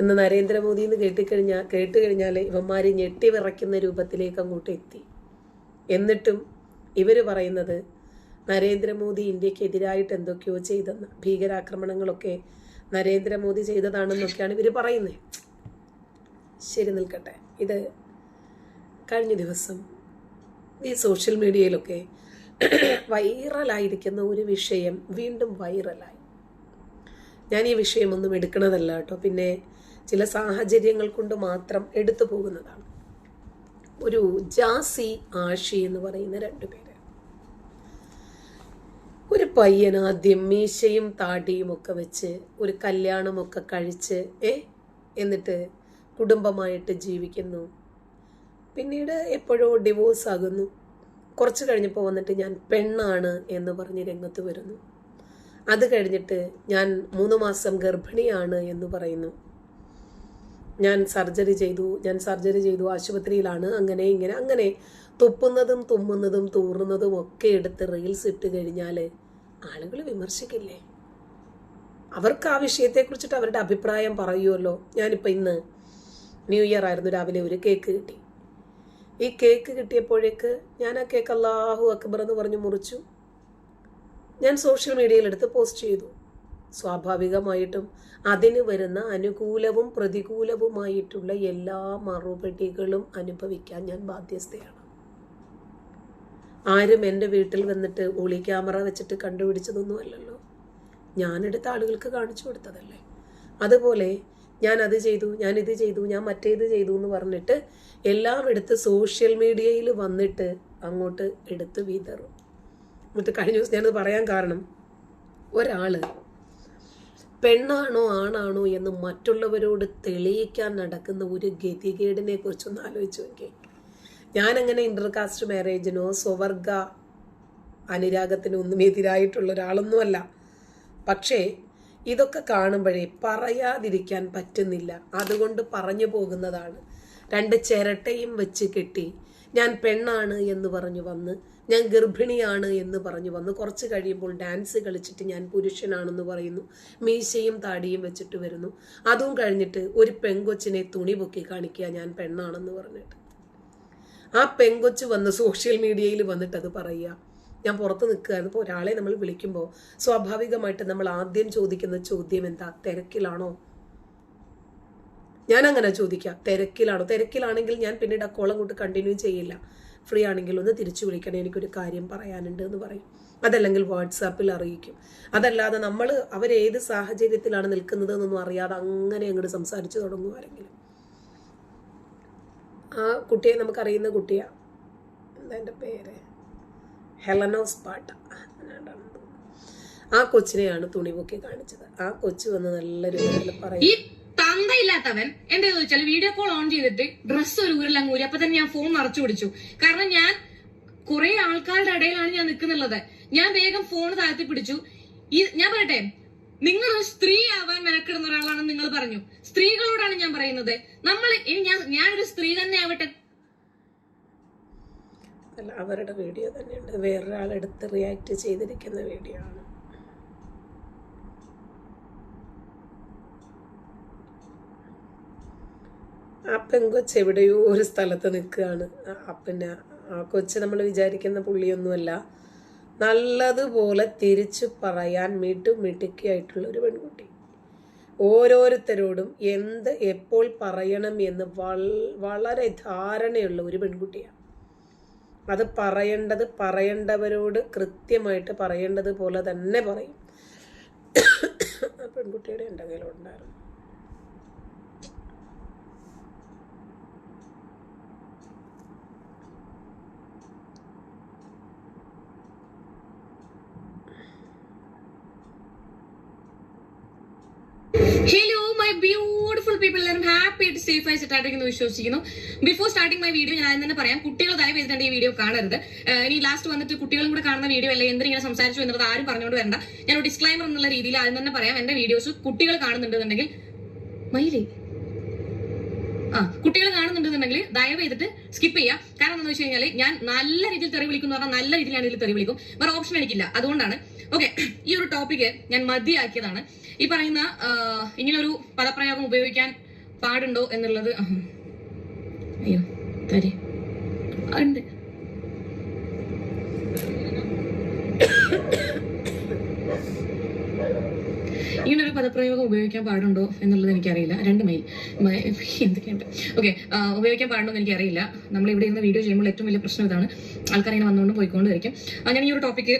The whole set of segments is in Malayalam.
ഇന്ന് നരേന്ദ്രമോദി എന്ന് കേട്ടിക്കഴിഞ്ഞാൽ കേട്ട് കഴിഞ്ഞാൽ ഇവന്മാർ ഞെട്ടി വിറയ്ക്കുന്ന രൂപത്തിലേക്ക് അങ്ങോട്ട് എത്തി. എന്നിട്ടും ഇവർ പറയുന്നത് നരേന്ദ്രമോദി ഇന്ത്യയ്ക്ക് എതിരായിട്ട് എന്തൊക്കെയോ ചെയ്തെന്ന് ഭീകരാക്രമണങ്ങളൊക്കെ നരേന്ദ്രമോദി ചെയ്തതാണെന്നൊക്കെയാണ് ഇവർ പറയുന്നത് ശരി നിൽക്കട്ടെ. ഇത് കഴിഞ്ഞ ദിവസം ഈ സോഷ്യൽ മീഡിയയിലൊക്കെ വൈറലായിരിക്കുന്ന ഒരു വിഷയം വീണ്ടും വൈറലായി. ഞാൻ ഈ വിഷയമൊന്നും എടുക്കണതല്ല കേട്ടോ. പിന്നെ ചില സാഹചര്യങ്ങൾ കൊണ്ട് മാത്രം എടുത്തു പോകുന്നതാണ്. ഒരു ജാസി ആഷി എന്ന് പറയുന്ന രണ്ടു പേര്. ഒരു പയ്യൻ ആദ്യം മീശയും താടിയും ഒക്കെ വെച്ച് ഒരു കല്യാണമൊക്കെ കഴിച്ച് ഏ എന്നിട്ട് കുടുംബമായിട്ട് ജീവിക്കുന്നു. പിന്നീട് എപ്പോഴോ ഡിവോഴ്സ് ആകുന്നു കുറച്ച് കഴിഞ്ഞപ്പോൾ വന്നിട്ട് ഞാൻ പെണ്ണാണ് എന്ന് പറഞ്ഞ് രംഗത്ത് വരുന്നു. അത് കഴിഞ്ഞിട്ട് ഞാൻ മൂന്ന് മാസം ഗർഭിണിയാണ് എന്ന് പറയുന്നു. ഞാൻ സർജറി ചെയ്തു ഞാൻ സർജറി ചെയ്തു ആശുപത്രിയിലാണ്. അങ്ങനെ ഇങ്ങനെ അങ്ങനെ തുപ്പുന്നതും തുമ്മുന്നതും തൂറുന്നതും ഒക്കെ എടുത്ത് റീൽസ് ഇട്ട് കഴിഞ്ഞാൽ ആളുകൾ വിമർശിക്കില്ലേ? അവർക്ക് ആ വിഷയത്തെക്കുറിച്ചിട്ട് അവരുടെ അഭിപ്രായം പറയുമല്ലോ ഞാനിപ്പോൾ ഇന്ന് ന്യൂ ഇയർ ആയിരുന്നു രാവിലെ ഒരു കേക്ക് കിട്ടി. ഈ കേക്ക് കിട്ടിയപ്പോഴേക്ക് ഞാൻ ആ കേക്ക് അള്ളാഹു അക്ബർ എന്ന് പറഞ്ഞു മുറിച്ചു. ഞാൻ സോഷ്യൽ മീഡിയയിൽ എടുത്ത് പോസ്റ്റ് ചെയ്തു. സ്വാഭാവികമായിട്ടും അതിന് വരുന്ന അനുകൂലവും പ്രതികൂലവുമായിട്ടുള്ള എല്ലാ മറുപടികളും അനുഭവിക്കാൻ ഞാൻ ബാധ്യസ്ഥയാണ്. ആരും എന്റെ വീട്ടിൽ വന്നിട്ട് ഒളി ക്യാമറ വെച്ചിട്ട് കണ്ടുപിടിച്ചതൊന്നും അല്ലല്ലോ. ഞാനെടുത്ത ആളുകൾക്ക് കാണിച്ചു കൊടുത്തതല്ലേ? അതുപോലെ ഞാൻ അത് ചെയ്തു ഞാൻ ഇത് ചെയ്തു ഞാൻ മറ്റേത് ചെയ്തു എന്ന് പറഞ്ഞിട്ട് എല്ലാം എടുത്ത് സോഷ്യൽ മീഡിയയിൽ വന്നിട്ട് അങ്ങോട്ട് എടുത്ത് വിതറും. എന്നിട്ട് കഴിഞ്ഞ ദിവസം ഞാനത് പറയാൻ കാരണം ഒരാൾ പെണ്ണാണോ ആണാണോ എന്ന് മറ്റുള്ളവരോട് തെളിയിക്കാൻ നടക്കുന്ന ഒരു ഗതികേടിനെ കുറിച്ചൊന്ന് ആലോചിച്ച് നോക്കി ഞാനങ്ങനെ ഇന്റർകാസ്റ്റ് മാരേജിനോ സ്വവർഗ അനുരാഗത്തിനോ ഒന്നും എതിരായിട്ടുള്ള ഒരാളൊന്നുമല്ല. പക്ഷേ ഇതൊക്കെ കാണുമ്പോഴേ പറയാതിരിക്കാൻ പറ്റുന്നില്ല. അതുകൊണ്ട് പറഞ്ഞു പോകുന്നതാണ്. രണ്ട് ചിരട്ടയും വെച്ച് കെട്ടി ഞാൻ പെണ്ണാണ് എന്ന് പറഞ്ഞു വന്ന് ഞാൻ ഗർഭിണിയാണ് എന്ന് പറഞ്ഞു വന്ന് കുറച്ച് കഴിയുമ്പോൾ ഡാൻസ് കളിച്ചിട്ട് ഞാൻ പുരുഷനാണെന്ന് പറയുന്നു. മീശയും താടിയും വെച്ചിട്ട് വരുന്നു. അതും കഴിഞ്ഞിട്ട് ഒരു പെങ്കൊച്ചിനെ തുണി പൊക്കി കാണിക്കുക ഞാൻ പെണ്ണാണെന്ന് പറഞ്ഞിട്ട്. ആ പെങ്കൊച്ച് വന്ന് സോഷ്യൽ മീഡിയയിൽ വന്നിട്ട് അത് പറയുക. ഞാൻ പുറത്ത് നിൽക്കുകയാണ് ഇപ്പോൾ ഒരാളെ നമ്മൾ വിളിക്കുമ്പോൾ സ്വാഭാവികമായിട്ട് നമ്മൾ ആദ്യം ചോദിക്കുന്ന ചോദ്യം എന്താ? തിരക്കിലാണോ? ഞാൻ അങ്ങനെ ചോദിക്കാം തിരക്കിലാണോ? തിരക്കിലാണെങ്കിൽ ഞാൻ പിന്നീട് ആ കോളം കൊണ്ട് കണ്ടിന്യൂ ചെയ്യില്ല. ഫ്രീ ആണെങ്കിൽ ഒന്ന് തിരിച്ചു വിളിക്കണേ എനിക്കൊരു കാര്യം പറയാനുണ്ട് എന്ന് പറയും. അതല്ലെങ്കിൽ വാട്സാപ്പിൽ അറിയിക്കും. അതല്ലാതെ നമ്മൾ അവരേത് സാഹചര്യത്തിലാണ് നിൽക്കുന്നത് എന്നൊന്നും അറിയാതെ അങ്ങനെ അങ്ങോട്ട് സംസാരിച്ചു തുടങ്ങും ആ കുട്ടിയെ നമുക്കറിയുന്ന കുട്ടിയാ. എന്താ എന്റെ പേര്? ഹെലനോസ് പാട്ട. ആ കൊച്ചിനെയാണ് തുണിമുക്കി കാണിച്ചത്. ആ കൊച്ചു വന്ന് നല്ലൊരു പറയും. തന്തയില്ലാത്തവൻ എന്താ ചോദിച്ചാൽ വീഡിയോ കോൾ ഓൺ ചെയ്തിട്ട് ഡ്രസ്സ് ഒരു ഊരിലങ്ങ് ഊരി അപ്പൊ തന്നെ ഞാൻ ഫോൺ മറച്ചു പിടിച്ചു. കാരണം ഞാൻ കുറെ ആൾക്കാരുടെ ഇടയിലാണ് ഞാൻ നിൽക്കുന്നുള്ളത്. ഞാൻ വേഗം ഫോൺ താഴ്ത്തി പിടിച്ചു. ഈ ഞാൻ പറയട്ടെ നിങ്ങൾ ഒരു സ്ത്രീ ആവാൻ മെനക്കിടുന്ന ഒരാളാണെന്ന് നിങ്ങൾ പറഞ്ഞു. സ്ത്രീകളോടാണ് ഞാൻ പറയുന്നത്. നമ്മൾ ഞാൻ ഞാനൊരു സ്ത്രീ തന്നെ ആവട്ടെ. അവരുടെ വീഡിയോ തന്നെയുണ്ട്. വേറൊരാളെടുത്ത് റിയാക്ട് ചെയ്തിരിക്കുന്ന വീഡിയോ ആണ്. ആ പെങ്കൊച്ച് എവിടെയോ ഒരു സ്ഥലത്ത് നിൽക്കുകയാണ്. പിന്നെ ആ കൊച്ച് നമ്മൾ വിചാരിക്കുന്ന പുള്ളിയൊന്നുമല്ല. നല്ലതുപോലെ തിരിച്ചു പറയാൻ മിട്ടു മിടുക്കിയായിട്ടുള്ള ഒരു പെൺകുട്ടി. ഓരോരുത്തരോടും എന്ത് എപ്പോൾ പറയണം എന്ന് വളരെ ധാരണയുള്ള ഒരു പെൺകുട്ടിയാണ്. അത് പറയേണ്ടത് പറയേണ്ടവരോട് കൃത്യമായിട്ട് പറയേണ്ടത് പോലെ തന്നെ പറയും. ആ പെൺകുട്ടിയുടെ എന്റെ കയ്യിലുണ്ടായിരുന്നു ഹലോ മൈ ബ്യൂട്ടിഫുൾ പീപ്പിൾ എല്ലാവരും ഹാപ്പി ആയിട്ട് സേഫ് ആയി സെറ്റായിട്ടിരിക്കുന്നു വിശ്വസിക്കുന്നു ബിഫോർ സ്റ്റാർട്ടിംഗ് മൈ വീഡിയോ ഞാൻ തന്നെ പറയാം കുട്ടികൾ ദയവ് ചെയ്തിട്ട് ഈ വീഡിയോ കാണരുത്. ഇനി ലാസ്റ്റ് വന്നിട്ട് കുട്ടികളും കൂടെ കാണുന്ന വീഡിയോ അല്ല ഇങ്ങനെ സംസാരിച്ചു എന്നുള്ളത് ആരും പറഞ്ഞുകൊണ്ട് വരണ്ട. ഞാൻ ഒരു ഡിസ്ക്ലൈമർ എന്നുള്ള രീതിയിൽ ആദ്യം തന്നെ പറയാം എന്റെ വീഡിയോസ് കുട്ടികൾ കാണുന്നുണ്ടെന്നുണ്ടെങ്കിൽ മയിലേ. ആ കുട്ടികൾ കാണുന്നുണ്ടെന്നുണ്ടെങ്കിൽ ദയവ് ചെയ്തിട്ട് സ്കിപ്പ് ചെയ്യാം. കാരണം എന്താണെന്ന് വെച്ച് കഴിഞ്ഞാൽ ഞാൻ നല്ല രീതിയിൽ തെറി വിളിക്കും എന്ന് പറഞ്ഞാൽ നല്ല രീതിയിലാണ് ഇതിൽ തെറി വിളിക്കും. വേറെ ഓപ്ഷൻ എനിക്കില്ല. അതുകൊണ്ടാണ്. ഓക്കെ ഈ ഒരു ടോപ്പിക് ഞാൻ മതിയാക്കിയതാണ്. ഈ പറയുന്ന ഇങ്ങനൊരു പദപ്രയോഗം ഉപയോഗിക്കാൻ പാടുണ്ടോ എന്നുള്ളത് അയ്യോ തരി. ഉണ്ട്. ഇങ്ങനൊരു പദപ്രയോഗം ഉപയോഗിക്കാൻ പാടുണ്ടോ എന്നുള്ളത് എനിക്കറിയില്ല. രണ്ട് മെയിൽ എന്തൊക്കെയുണ്ട്? ഓക്കെ ഉപയോഗിക്കാൻ പാടുണ്ടോ എന്ന് എനിക്കറിയില്ല. നമ്മൾ ഇവിടെ ഇരുന്ന് വീഡിയോ ചെയ്യുമ്പോൾ ഏറ്റവും വലിയ പ്രശ്നം ഇതാണ്. ആൾക്കാർ ഇങ്ങനെ വന്നുകൊണ്ട് പോയിക്കൊണ്ടിരിക്കും ഞാൻ ഈ ഒരു ടോപ്പിക്ക്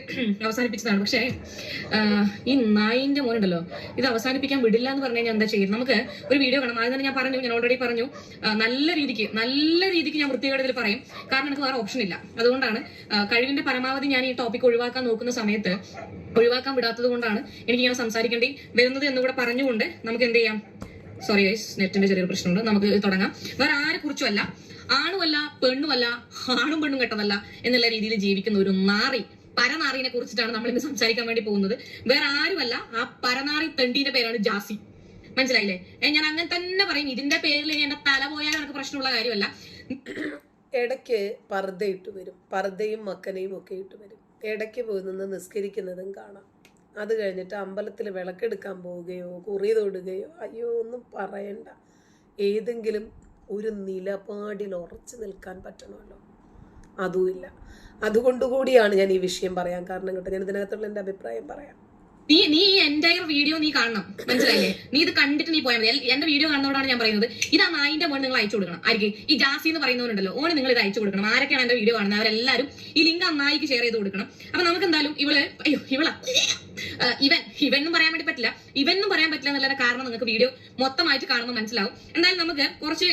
അവസാനിപ്പിച്ചതാണ്. പക്ഷേ ഈ നായിന്റെ മോനുണ്ടല്ലോ ഇത് അവസാനിപ്പിക്കാൻ വിടില്ല എന്ന് പറഞ്ഞാൽ എന്താ ചെയ്യും? നമുക്ക് ഒരു വീഡിയോ കാണാം. ആദ്യം തന്നെ ഞാൻ പറഞ്ഞു ഞാൻ ഓൾറെഡി പറഞ്ഞു. നല്ല രീതിക്ക് നല്ല രീതിക്ക് ഞാൻ വൃത്തികേടത്തിൽ പറയും. കാരണം എനിക്ക് വേറെ ഓപ്ഷൻ ഇല്ല. അതുകൊണ്ടാണ് കഴിവിന്റെ പരമാവധി ഞാൻ ഈ ടോപ്പിക് ഒഴിവാക്കാൻ നോക്കുന്ന സമയത്ത് ഒഴിവാക്കാൻ വിടാത്തത് കൊണ്ടാണ് എനിക്ക് ഇങ്ങനെ സംസാരിക്കേണ്ടി വരുന്നത് എന്നുകൂടെ പറഞ്ഞുകൊണ്ട് നമുക്ക് എന്ത് ചെയ്യാം? സോറി ഗൈസ് നെറ്റിന്റെ ചെറിയൊരു പ്രശ്നമുണ്ട്. നമുക്ക് തുടങ്ങാം. വേറെ ആരെ കുറിച്ചുമല്ല ആണുമല്ല പെണ്ണുമല്ല ആണും പെണ്ണും കെട്ടതല്ല എന്നുള്ള രീതിയിൽ ജീവിക്കുന്ന ഒരു നാറി പരനാറിനെ കുറിച്ചിട്ടാണ് നമ്മൾ ഇന്ന് സംസാരിക്കാൻ വേണ്ടി പോകുന്നത്. വേറെ ആരുമല്ല ആ പരനാറി തെണ്ടിന്റെ പേരാണ് ജാസി. മനസ്സിലായില്ലേ? ഞാൻ അങ്ങനെ തന്നെ പറയും. ഇതിന്റെ പേരിൽ എന്റെ തല പോയാലും എനിക്ക് പ്രശ്നമുള്ള കാര്യമല്ല. ഇടയ്ക്ക് പർദ്ദ ഇട്ട് വരും. പർദ്ദയും മക്കനെയും ഒക്കെ ഇട്ട് വരും. ഇടയ്ക്ക് പോയി നിന്ന് നിസ്കരിക്കുന്നതും കാണാം. അത് കഴിഞ്ഞിട്ട് അമ്പലത്തിൽ വിളക്കെടുക്കാൻ പോവുകയോ കുറി തൊടുകയോ അയ്യോ ഒന്നും പറയണ്ട. ഏതെങ്കിലും ഒരു നിലപാടിൽ ഉറച്ചു നിൽക്കാൻ പറ്റണമല്ലോ. അതുമില്ല. അതുകൊണ്ടുകൂടിയാണ് ഞാൻ ഈ വിഷയം പറയാൻ കാരണം കേട്ടോ. ഞാൻ ഇതിനകത്തുള്ള എന്റെ അഭിപ്രായം പറയാം. നീ നീ ഈ എന്റയർ വീഡിയോ നീ കാണണം. മനസ്സിലായില്ലേ? നീ ഇത് കണ്ടിട്ട് നീ പോയാൽ മതി. എന്റെ വീഡിയോ കാണുന്നതോടാണ് ഞാൻ പറയുന്നത്. ഇത് ആ നായിന്റെ മോൻ നിങ്ങൾ അയച്ചു കൊടുക്കണം. ആയിരിക്കും. ഈ ജാസി എന്ന് പറയുന്നവരുണ്ടല്ലോ ഓന് നിങ്ങൾ ഇത് അയച്ചു കൊടുക്കണം. ആരൊക്കെയാണ് എന്റെ വീഡിയോ കാണുന്നത്? അവരെല്ലാവരും ഈ ലിങ്ക് ആ നായിക്ക് ഷെയർ ചെയ്ത് കൊടുക്കണം. അപ്പൊ നമുക്ക് എന്തായാലും ഇവൾ അയ്യോ ഇവളാ. ഇവൻ ഇവൻ എന്നും പറയാൻ വേണ്ടി പറ്റില്ല. ഇവൻ എന്നും പറയാൻ പറ്റില്ല എന്നുള്ള കാരണം നിങ്ങൾക്ക് വീഡിയോ മൊത്തമായിട്ട് കാണുമ്പോൾ മനസ്സിലാവും. എന്തായാലും നമുക്ക് കുറച്ച്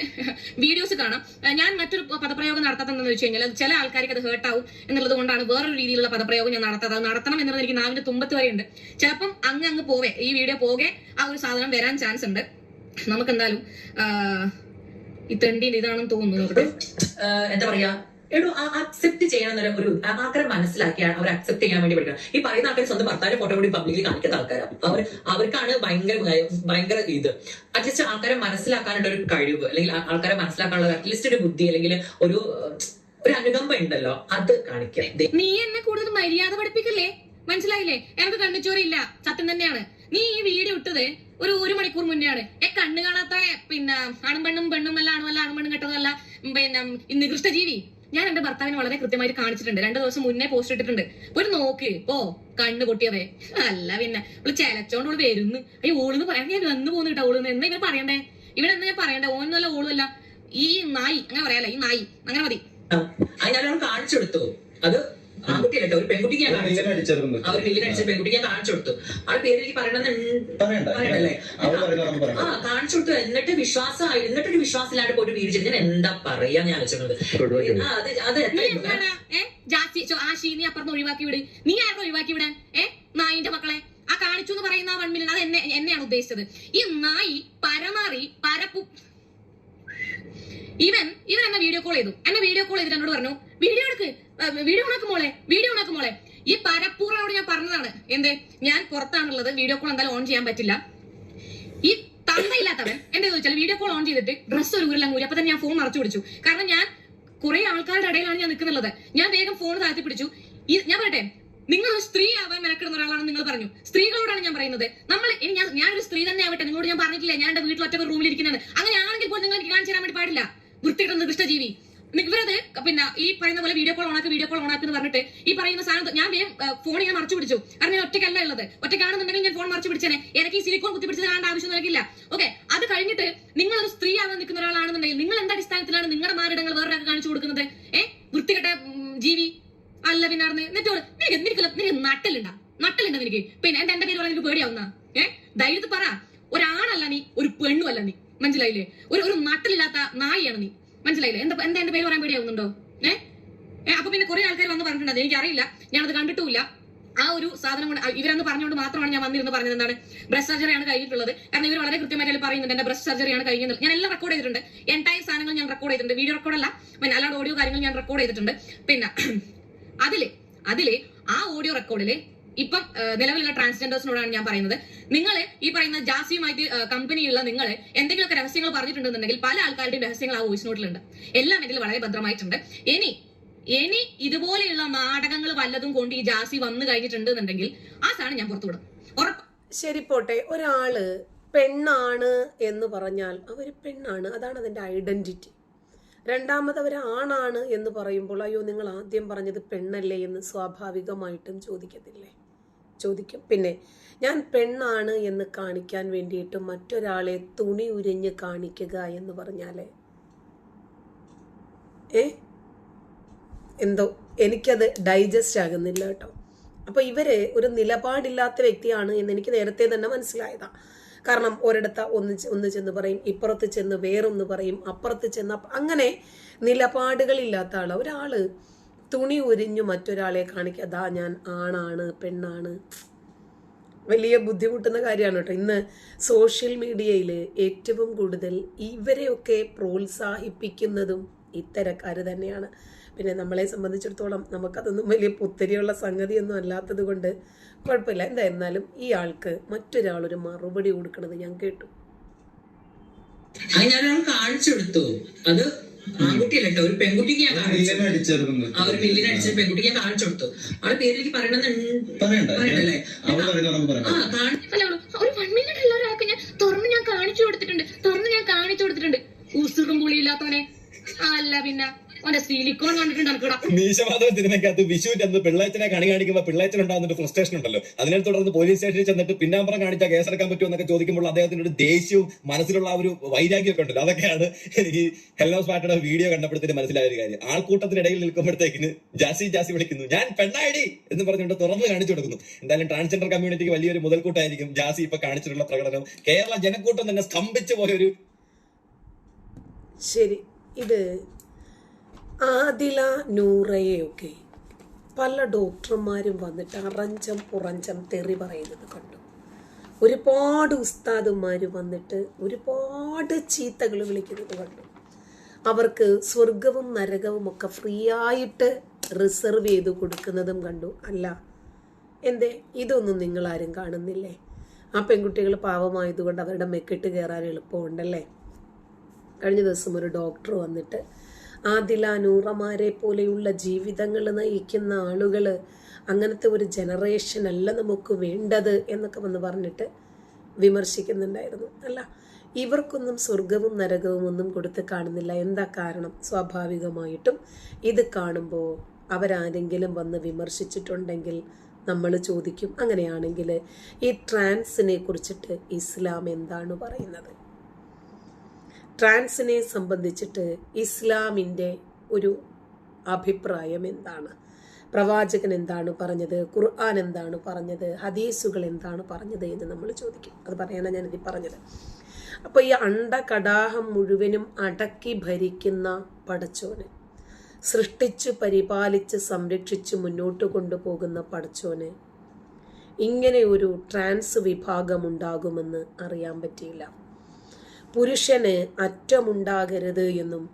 വീഡിയോസ് കാണാം. ഞാൻ മറ്റൊരു പദപ്രയോഗം നടത്താത്തതെന്ന് വെച്ച് കഴിഞ്ഞാൽ ചില ആൾക്കാർക്ക് അത് ഹേർട്ടാവും എന്നുള്ളത് കൊണ്ടാണ് വേറൊരു രീതിയിലുള്ള പദപ്രയോഗം ഞാൻ നടത്താത്തത്. നടത്തണം എന്നുള്ളത് എനിക്ക് നാവിന്റെ തുമ്പത്ത് വരെയുണ്ട്. ചിലപ്പം അങ്ങ് അങ്ങ് പോവേ. ഈ വീഡിയോ പോകെ ആ ഒരു സാധനം വരാൻ ചാൻസ് ഉണ്ട്. നമുക്ക് എന്തായാലും ഈ തെണ്ടിന്റെ ഇതാണെന്ന് തോന്നുന്നു. എന്താ പറയാ? എടോ അക്സെപ്റ്റ് ചെയ്യണമെന്നൊരു ഒരു ആഗ്രഹം മനസ്സിലാക്കിയാണ് അവർ അക്സെപ്റ്റ് ചെയ്യാൻ വേണ്ടി പഠിക്കണം. ഈ പറയുന്ന ആൾക്കാർ സ്വന്തം ഭർത്താവിന്റെ ഫോട്ടോ കൂടി പബ്ലിക്കിൽ കാണിക്കുന്ന ആൾക്കാരാണ് അവർ അവർക്കാണ് ഭയങ്കര ഭയങ്കര ഇത്. അറ്റ്ലീസ്റ്റ് ആൾക്കാരെ മനസ്സിലാക്കാനുള്ള ഒരു കഴിവ് അല്ലെങ്കിൽ ആൾക്കാരെ മനസ്സിലാക്കാനുള്ള അറ്റ്ലീസ്റ്റ് ഒരു ബുദ്ധി അല്ലെങ്കിൽ ഒരു ഒരു അനുകമ്പ ഉണ്ടല്ലോ അത് കാണിക്കാം. നീ എന്നെ കൂടുതൽ മര്യാദ പഠിപ്പിക്കല്ലേ? മനസ്സിലായില്ലേ? എനിക്ക് കണ്ണുചോറില്ല സത്യം തന്നെയാണ്. നീ ഈ വീഡിയോ ഇട്ടത് ഒരു ഒരു മണിക്കൂർ മുന്നേ ആണ് ഏ കണ്ണു കാണാത്ത പിന്നെ ആണും പെണ്ണും പെണ്ണും അല്ല ആണുമല്ല ആണും പെണ്ണും കെട്ടതല്ല പിന്നെ നികൃഷ്ടജീവി നികൃഷ്ട ജീവി ഞാൻ എന്റെ ഭർത്താവിനെ വളരെ കൃത്യമായിട്ട് കാണിച്ചിട്ടുണ്ട്. രണ്ടു ദിവസം മുന്നേ പോസ്റ്റ് ഇട്ടിട്ടുണ്ട്. ഒരു നോക്ക്. ഓ കണ്ണ് പൊട്ടിയവേ. അല്ല പിന്നെ ഇവൾ ചെലച്ചോണ്ട് അവൾ വരുന്നു. അയ്യോ ഓളെന്ന് പറയാൻ ഞാൻ വന്നു പോകുന്നു കേട്ടോ ഓളെന്ന് എന്നാ. ഇവർ പറയണ്ടേ? ഇവിടെ എന്താ ഞാൻ പറയണ്ടേ? ഓന്നല്ല ഓളുമല്ല ഈ നായി അങ്ങനെ പറയാല്ല ഈ നായി. അങ്ങനെ മതി. കാണിച്ചു കൊടുത്തു. അത് ആൺകുട്ടിയല്ലോ ഒരു പെൺകുട്ടിക്ക് ഞാൻ കാണിച്ചു. അവർ വില്ലിനടിച്ച പെൺകുട്ടിക്ക് ഞാൻ കാണിച്ചു കൊടുത്തു. ആ പേര് എനിക്ക് പറയണമെന്നുണ്ടല്ലേ ആ കാണിച്ചു കൊടുത്തു. എന്നിട്ട് വിശ്വാസമായി എന്നിട്ടൊരു വിശ്വാസമില്ലാണ്ട് പോയിട്ട് വീട് ചെയ്ത് ഞാൻ എന്താ പറയാ ഞാൻ ആലോചിക്കുന്നത് ആ, അത് അത് അപ്പുറത്ത് ഒഴിവാക്കി വിട്. നീ ആരുടെ ഒഴിവാക്കി വിടാൻ? ഏ? നായിന്റെ മക്കളെ. ആ കാണിച്ചു എന്ന് പറയുന്ന ആ വൺ മില്യൺ അത് എന്നെ എന്നെയാണ് ഉദ്ദേശിച്ചത്. ഈ നായി പരമാറി പരപ്പു ഇവൻ ഇവൻ എന്നെ വീഡിയോ കോൾ ചെയ്തു. എന്നെ വീഡിയോ കോൾ ചെയ്തിട്ട് എന്നോട് പറഞ്ഞു വീഡിയോ എടുക്ക്. വീഡിയോ ഉണക്ക് മോളെ. വീഡിയോ ഉണക്ക് മോളെ. ഈ പരപ്പൂറോട് ഞാൻ പറഞ്ഞതാണ്. എന്ത്? ഞാൻ പുറത്താണുള്ളത്. വീഡിയോ കോൾ എന്തായാലും ഓൺ ചെയ്യാൻ പറ്റില്ല. ഈ തന്തയില്ലാത്തവൻ എന്താ ചോദിച്ചാൽ വീഡിയോ കോൾ ഓൺ ചെയ്തിട്ട് ഡ്രസ് ഒരു ഊരിലും കൂടി. അപ്പൊ തന്നെ ഞാൻ ഫോൺ മറച്ചു പിടിച്ചു. കാരണം ഞാൻ കുറെ ആൾക്കാരുടെ ഇടയിലാണ് ഞാൻ നിൽക്കുന്നുള്ളത് ഞാൻ വേഗം ഫോൺ താഴ്ത്തി പിടിച്ചു. ഞാൻ പറയട്ടെ. നിങ്ങൾ ഒരു സ്ത്രീ ആവാൻ മെനക്കെടുന്ന ഒരാളാണെന്ന് നിങ്ങൾ പറഞ്ഞു. സ്ത്രീകളോടാണ് ഞാൻ പറയുന്നത്. നമ്മൾ ഇനി ഞാൻ ഒരു സ്ത്രീ തന്നെ ആവട്ടെ. നിങ്ങളോട് ഞാൻ പറഞ്ഞിട്ടില്ല. ഞാൻ എന്റെ വീട്ടിൽ ഒറ്റ റൂമിൽ ഇരിക്കുന്നത് അങ്ങനെയാണെങ്കിൽ പോലും നിങ്ങൾ എനിക്ക് കാണിച്ചു തരാൻ വേണ്ടി പാടില്ല. വൃത്തിയുടെ നിർദ്ദിഷ്ട ജീവി. ഇവരത് പിന്നെ ഈ പറയുന്ന പോലെ വീഡിയോ കോൾ ഓണാക്കി വീഡിയോ കോൾ ഓണാക്കി എന്ന് പറഞ്ഞിട്ട് ഈ പറയുന്ന സാധനം ഞാൻ വേഗം ഫോൺ ഞാൻ മറച്ചു പിടിച്ചു. കാരണം ഞാൻ ഒറ്റയ്ക്കല്ല ഉള്ളത്. ഒറ്റയ്ക്കാണെന്നുണ്ടെങ്കിൽ ഞാൻ ഫോൺ മറച്ചു പിടിച്ചേനെ. എനിക്ക് ഈ സിലിക്കോൺ കുത്തി പിടിച്ചത് കാണേണ്ട ആവശ്യം എനിക്കില്ല. ഓക്കെ അത് കഴിഞ്ഞിട്ട് നിങ്ങൾ ഒരു സ്ത്രീ ആവാൻ നിൽക്കുന്ന ഒരാളാണെന്നുണ്ടെങ്കിൽ നിങ്ങൾ എന്ത് അടിസ്ഥാനത്തിലാണ് നിങ്ങളുടെ മാറിടങ്ങൾ വേറൊരാൾക്ക് കാണിച്ചു കൊടുക്കുന്നത്? ഏഹ് വൃത്തികെട്ട ജീവി? അല്ല പിന്നെ നടന്ന് എന്നിട്ട് നിനക്ക് നിനക്ക് നിനക്ക് നട്ടലുണ്ടാ നട്ടലുണ്ടോ നിനക്ക്? പിന്നെ എന്റെ എന്റെ പേര് പറഞ്ഞ എനിക്ക് പേടിയാവുന്ന? ഏഹ് ധൈര്യത്തിൽ പറ. ഒരാണല്ല നീ ഒരു പെണ്ണുമല്ല നീ. മനസ്സിലായില്ലേ? ഒരു ഒരു നട്ടലില്ലാത്ത നായിയാണ് നീ. മനസ്സിലായില്ലേ? എന്താ എന്താ എന്റെ പേര് പറയാൻ പേടിയാവുന്നുണ്ടോ ഏഹ് അപ്പൊ പിന്നെ കുറെ ആൾക്കാർ വന്ന് പറഞ്ഞിട്ടുണ്ട്? എനിക്കറിയില്ല. ഞാനത് കണ്ടിട്ടില്ല ആ ഒരു സാധനം കൊണ്ട് ഇവരന്ന് പറഞ്ഞുകൊണ്ട് മാത്രമാണ് ഞാൻ വന്നിരുന്ന് പറഞ്ഞത് എന്താണ്? ബ്രസ്റ്റ് സർജറിയാണ് കഴിഞ്ഞിട്ടുള്ളത്. കാരണം ഇവർ വളരെ കൃത്യമായിട്ട് പറയുന്നുണ്ട്. എന്റെ ബ്രസ്റ്റ് സർജറിയാണ് കഴിഞ്ഞത് ഞാൻ എല്ലാം റെക്കോർഡ് ചെയ്തിട്ടുണ്ട്. എന്റയർ സാധനങ്ങൾ ഞാൻ റെക്കോർഡ് ചെയ്തിട്ടുണ്ട്. വീഡിയോ റെക്കോർഡല്ല പിന്നെ അല്ലാതെ ഓഡിയോ കാര്യങ്ങൾ ഞാൻ റെക്കോർഡ് ചെയ്തിട്ടുണ്ട്. പിന്നെ അതിൽ അതിൽ ആ ഓഡിയോ റെക്കോർഡിൽ ഇപ്പം നിലവിലുള്ള ട്രാൻസ്ജെൻഡേഴ്സിനോടാണ് ഞാൻ പറയുന്നത്. നിങ്ങൾ ഈ പറയുന്ന ജാസിയുമായിട്ട് കമ്പനിയുള്ള നിങ്ങൾ എന്തെങ്കിലുമൊക്കെ രഹസ്യങ്ങൾ പറഞ്ഞിട്ടുണ്ടെന്നുണ്ടെങ്കിൽ പല ആൾക്കാരുടെയും രഹസ്യങ്ങൾ ആ വോയിസ് നോട്ടിലുണ്ട് എല്ലാം ഇതിൽ വളരെ ഭദ്രമായിട്ടുണ്ട്. ഇനി ഇനി ഇതുപോലെയുള്ള നാടകങ്ങൾ വല്ലതും കൊണ്ട് ഈ ജാസി വന്നു കഴിഞ്ഞിട്ടുണ്ടെന്നുണ്ടെങ്കിൽ ആ സാധനം ഞാൻ പുറത്തുവിടും. വിടും ശരി പോട്ടെ. ഒരാൾ പെണ്ണാണ് എന്ന് പറഞ്ഞാൽ അവർ പെണ്ണാണ്. അതാണ് അതിന്റെ ഐഡന്റിറ്റി രണ്ടാമത് അവർ ആണാണ് എന്ന് പറയുമ്പോൾ അയ്യോ നിങ്ങൾ ആദ്യം പറഞ്ഞത് പെണ്ണല്ലേ? എന്ന് സ്വാഭാവികമായിട്ടും ചോദിക്കത്തില്ലേ? ചോദിക്കും. പിന്നെ ഞാൻ പെണ്ണാണ് എന്ന് കാണിക്കാൻ വേണ്ടിയിട്ട് മറ്റൊരാളെ തുണി ഉരിഞ്ഞ് കാണിക്കുക എന്ന് പറഞ്ഞാലേ? ഏ? എന്തോ എനിക്കത് ഡൈജസ്റ്റ് ആകുന്നില്ല കേട്ടോ. അപ്പൊ ഇവരെ ഒരു നിലപാടില്ലാത്ത വ്യക്തിയാണ് എന്ന് എനിക്ക് നേരത്തെ തന്നെ മനസ്സിലായതാണ് കാരണം ഒരിടത്ത് ഒന്ന് ഒന്ന് ചെന്ന് പറയും ഇപ്പുറത്ത് ചെന്ന് വേറൊന്ന് പറയും അപ്പുറത്ത് ചെന്ന് അങ്ങനെ നിലപാടുകളില്ലാത്ത ആൾ ഒരാൾ തുണി ഉരിഞ്ഞു മറ്റൊരാളെ കാണിക്കുക. അതാ ഞാൻ ആണാണ് പെണ്ണാണ്. വലിയ ബുദ്ധിമുട്ടുന്ന കാര്യമാണ് കേട്ടോ. ഇന്ന് സോഷ്യൽ മീഡിയയിൽ ഏറ്റവും കൂടുതൽ ഇവരെയൊക്കെ പ്രോത്സാഹിപ്പിക്കുന്നതും ഇത്തരക്കാർ തന്നെയാണ്. പിന്നെ നമ്മളെ സംബന്ധിച്ചിടത്തോളം നമുക്കതൊന്നും വലിയ പുത്തരിയുള്ള സംഗതിയൊന്നും അല്ലാത്തത് കൊണ്ട് കുഴപ്പമില്ല. എന്തായിരുന്നാലും ഈ ആൾക്ക് മറ്റൊരാളൊരു മറുപടി കൊടുക്കണത് ഞാൻ കേട്ടു. ഞാനൊരാൾ കാണിച്ചു കൊടുത്തു. അത് ആൺകുട്ടിയല്ല കേട്ടോ ഒരു പെൺകുട്ടിക്ക് ഞാൻ കാണിച്ചു. ആ ഒരു മില്ലിനെ അടിച്ച പെൺകുട്ടിക്ക് ഞാൻ കാണിച്ചു കൊടുത്തു. അവളെ പേര് എനിക്ക് പറയണമെന്നുണ്ട് പറയണ്ട പറയണ്ടല്ലേ? അവൾ പറയുന്ന നമുക്ക് ആ ഒരു വൺ മിനിറ്റ് ഉള്ള ഒരാൾക്ക് ഞാൻ തുറന്ന് ഞാൻ കാണിച്ചു കൊടുത്തിട്ടുണ്ട്. തുറന്ന് ഞാൻ കാണിച്ചു കൊടുത്തിട്ടുണ്ട്. ഉസുറും പുളിയില്ലാത്തവനെ. അല്ല പിന്നെ. സിലിക്കോൺ സിനിമയ്ക്കകത്ത് വിഷുവിന്റെ അന്ന് പിള്ളേച്ചനെ കണി കാണിക്കുമ്പോൾ പിള്ളേച്ചൻ ഉണ്ടാകുന്ന ഫ്രസ്ട്രേഷൻ ഉണ്ടല്ലോ. അതിനെ തുടർന്ന് പോലീസ് സ്റ്റേഷനിൽ ചെന്നിട്ട് പിന്നാമ്പറം കാണിച്ചാൽ കേസെടുക്കാൻ പറ്റുമോ എന്നൊക്കെ ചോദിക്കുമ്പോൾ അദ്ദേഹത്തിന്റെ ഒരു ദേഷ്യവും മനസ്സിലുള്ള ആ ഒരു വൈരാഗ്യമൊക്കെ ഉണ്ടല്ലോ. അതൊക്കെയാണ് എനിക്ക് ഹെല്ലോ പാട്ടയുടെ വീഡിയോ കണ്ടപ്പോഴത്തേക്ക് മനസ്സിലായ ഒരു കാര്യം. ആൾക്കൂട്ടത്തിനിടയിൽ നിൽക്കുമ്പോഴത്തേക്കിന് ജാസി ജാസി വിളിക്കുന്നു. ഞാൻ പെണ്ണായിടി എന്ന് പറഞ്ഞുകൊണ്ട് തുറന്ന് കാണിച്ചു കൊടുക്കുന്നു. എന്തായാലും ട്രാൻസ്ജെൻഡർ കമ്മ്യൂണിറ്റിക്ക് വലിയൊരു മുതൽക്കൂട്ടായിരിക്കും ജാസി ഇപ്പൊ കാണിച്ചിട്ടുള്ള പ്രകടനം. കേരള ജനക്കൂട്ടം തന്നെ സ്തംഭിച്ചു പോയ ഒരു ശരി. ഇത് ആദില നൂറയെയൊക്കെ പല ഡോക്ടർമാരും വന്നിട്ട് അറഞ്ചം പുറഞ്ചം തെറി പറയുന്നത് കണ്ടു. ഒരുപാട് ഉസ്താദുമാർ വന്നിട്ട് ഒരുപാട് ചീത്തകൾ വിളിക്കുന്നത് കണ്ടു. അവർക്ക് സ്വർഗവും നരകവും ഒക്കെ ഫ്രീ ആയിട്ട് റിസർവ് ചെയ്ത് കൊടുക്കുന്നതും കണ്ടു. അല്ല എന്തേ? ഇതൊന്നും നിങ്ങൾ ആരും കാണുന്നില്ലേ? ആ പെൺകുട്ടികൾ പാവമായതുകൊണ്ട് അവരുടെ മെക്കിട്ട് കയറാൻ എളുപ്പമുണ്ടല്ലേ? കഴിഞ്ഞ ദിവസം ഒരു ഡോക്ടർ വന്നിട്ട് ആദില നൂറമാരെ പോലെയുള്ള ജീവിതങ്ങൾ നയിക്കുന്ന ആളുകൾ അങ്ങനത്തെ ഒരു ജനറേഷൻ അല്ല നമുക്ക് വേണ്ടത് എന്നൊക്കെ വന്ന് പറഞ്ഞിട്ട് വിമർശിക്കുന്നുണ്ടായിരുന്നു അല്ല? ഇവർക്കൊന്നും സ്വർഗവും നരകവും ഒന്നും കൊടുത്ത് കാണുന്നില്ല. എന്താ കാരണം? സ്വാഭാവികമായിട്ടും ഇത് കാണുമ്പോൾ അവരാരെങ്കിലും വന്ന് വിമർശിച്ചിട്ടുണ്ടെങ്കിൽ നമ്മൾ ചോദിക്കും അങ്ങനെയാണെങ്കിൽ ഈ ട്രാൻസിനെ കുറിച്ചിട്ട് ഇസ്ലാം എന്താണ് പറയുന്നത്? ട്രാൻസിനെ സംബന്ധിച്ചിട്ട് ഇസ്ലാമിന്റെ ഒരു അഭിപ്രായം എന്താണ്? പ്രവാചകൻ എന്താണ് പറഞ്ഞത്? ഖുർആൻ എന്താണ് പറഞ്ഞത്? ഹദീസുകൾ എന്താണ് പറഞ്ഞത് എന്ന് നമ്മൾ ചോദിക്കും. അത് പറയാനാണ് ഞാനിത് പറഞ്ഞത്. അപ്പോൾ ഈ അണ്ടകടാഹം മുഴുവനും അടക്കി ഭരിക്കുന്ന പടച്ചോന് സൃഷ്ടിച്ചു പരിപാലിച്ച് സംരക്ഷിച്ച് മുന്നോട്ട് കൊണ്ടുപോകുന്ന പടച്ചോന് ഇങ്ങനെ ഒരു ട്രാൻസ് വിഭാഗം വിഭാഗമുണ്ടാകുമെന്ന് അറിയാൻ പറ്റിയില്ല. പുരുഷന് അറ്റമുണ്ടാകരുത് എന്നും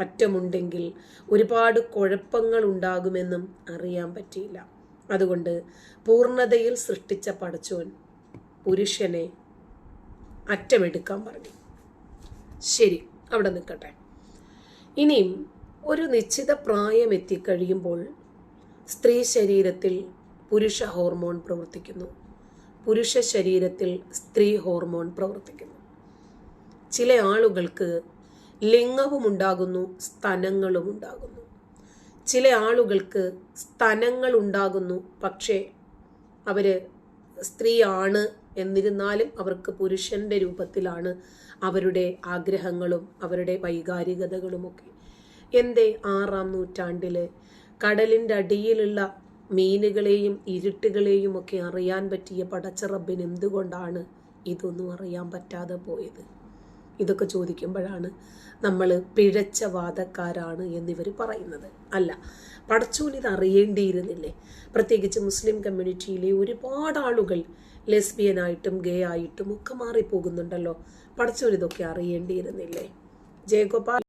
അറ്റമുണ്ടെങ്കിൽ ഒരുപാട് കുഴപ്പങ്ങൾ ഉണ്ടാകുമെന്നും അറിയാൻ പറ്റിയില്ല. അതുകൊണ്ട് പൂർണതയിൽ സൃഷ്ടിച്ച പടച്ചോൻ പുരുഷനെ അറ്റമെടുക്കാൻ പറഞ്ഞു. ശരി അവിടെ നിൽക്കട്ടെ. ഇനിയും ഒരു നിശ്ചിത പ്രായം എത്തിക്കഴിയുമ്പോൾ സ്ത്രീ ശരീരത്തിൽ പുരുഷ ഹോർമോൺ പ്രവർത്തിക്കുന്നു. പുരുഷ ശരീരത്തിൽ സ്ത്രീ ഹോർമോൺ പ്രവർത്തിക്കുന്നു. ചില ആളുകൾക്ക് ലിംഗവും ഉണ്ടാകുന്നു സ്തനങ്ങളും ഉണ്ടാകുന്നു ചില ആളുകൾക്ക് സ്തനങ്ങൾ ഉണ്ടാകുന്നു പക്ഷേ അവർ സ്ത്രീയാണ് എന്നിരുന്നാലും അവർക്ക് പുരുഷന്റെ രൂപത്തിലാണ് അവരുടെ ആഗ്രഹങ്ങളും അവരുടെ വൈകാരികതകളുമൊക്കെ. എന്റെ ആറാം നൂറ്റാണ്ടിൽ കടലിന്റെ അടിയിലുള്ള മീനുകളെയും ഇരുട്ടുകളെയും ഒക്കെ അറിയാൻ പറ്റിയ പടച്ചറബിന് എന്തുകൊണ്ടാണ് ഇതൊന്നും അറിയാൻ പറ്റാതെ പോയത്? ഇതൊക്കെ ചോദിക്കുമ്പോഴാണ് നമ്മൾ പിഴച്ച വാദക്കാരാണ് എന്നിവർ പറയുന്നത്. അല്ല പടച്ചോൻ ഇത് അറിയേണ്ടിയിരുന്നില്ലേ? പ്രത്യേകിച്ച് മുസ്ലിം കമ്മ്യൂണിറ്റിയിലെ ഒരുപാട് ആളുകൾ ലെസ്ബിയനായിട്ടും ഗേ ആയിട്ടും ഒക്കെ മാറിപ്പോകുന്നുണ്ടല്ലോ. പടച്ചോൻ ഇതൊക്കെ അറിയേണ്ടിയിരുന്നില്ലേ? ജയഗോപാൽ